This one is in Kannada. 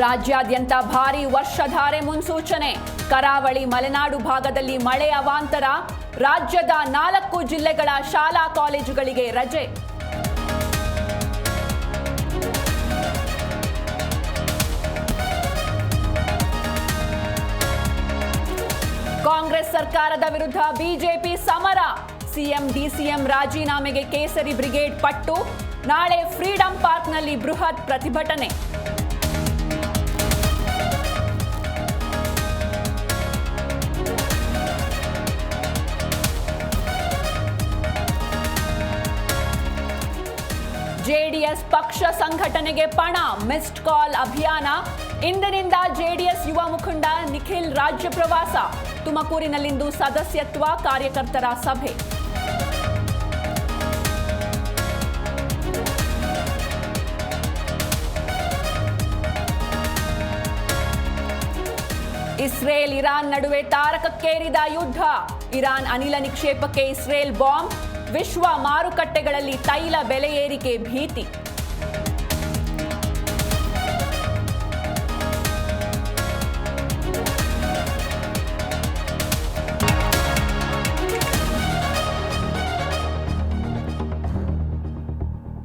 ರಾಜ್ಯಾದ್ಯಂತ ಭಾರೀ ವರ್ಷಧಾರೆ ಮುನ್ಸೂಚನೆ. ಕರಾವಳಿ ಮಲೆನಾಡು ಭಾಗದಲ್ಲಿ ಮಳೆ ಅವಾಂತರ. ರಾಜ್ಯದ ನಾಲ್ಕು ಜಿಲ್ಲೆಗಳ ಶಾಲಾ ಕಾಲೇಜುಗಳಿಗೆ ರಜೆ. ಕಾಂಗ್ರೆಸ್ ಸರ್ಕಾರದ ವಿರುದ್ಧ ಬಿಜೆಪಿ ಸಮರ. ಸಿಎಂ, ಡಿಸಿಎಂ ರಾಜೀನಾಮೆಗೆ ಕೇಸರಿ ಬ್ರಿಗೇಡ್ ಪಟ್ಟು. ನಾಳೆ ಫ್ರೀಡಂ ಪಾರ್ಕ್ನಲ್ಲಿ ಬೃಹತ್ ಪ್ರತಿಭಟನೆ. ಜೆಡಿಎಸ್ ಪಕ್ಷ ಸಂಘಟನೆಗೆ ಪಣ ಮಿಸ್ಡ್ ಕಾಲ್ ಅಭಿಯಾನ. ಇಂದಿನಿಂದ ಜೆಡಿಎಸ್ ಯುವ ಮುಖಂಡ ನಿಖಿಲ್ ರಾಜ್ಯ ಪ್ರವಾಸ. ತುಮಕೂರಿನಲ್ಲಿಂದು ಸದಸ್ಯತ್ವ ಕಾರ್ಯಕರ್ತರ ಸಭೆ. ಇಸ್ರೇಲ್ ಇರಾನ್ ನಡುವೆ ತಾರಕಕ್ಕೇರಿದ ಯುದ್ಧ. ಇರಾನ್ ಅನಿಲ ನಿಕ್ಷೇಪಕ್ಕೆ ಇಸ್ರೇಲ್ ಬಾಂಬ್. ವಿಶ್ವ ಮಾರುಕಟ್ಟೆಗಳಲ್ಲಿ ತೈಲ ಬೆಲೆ ಏರಿಕೆ ಭೀತಿ.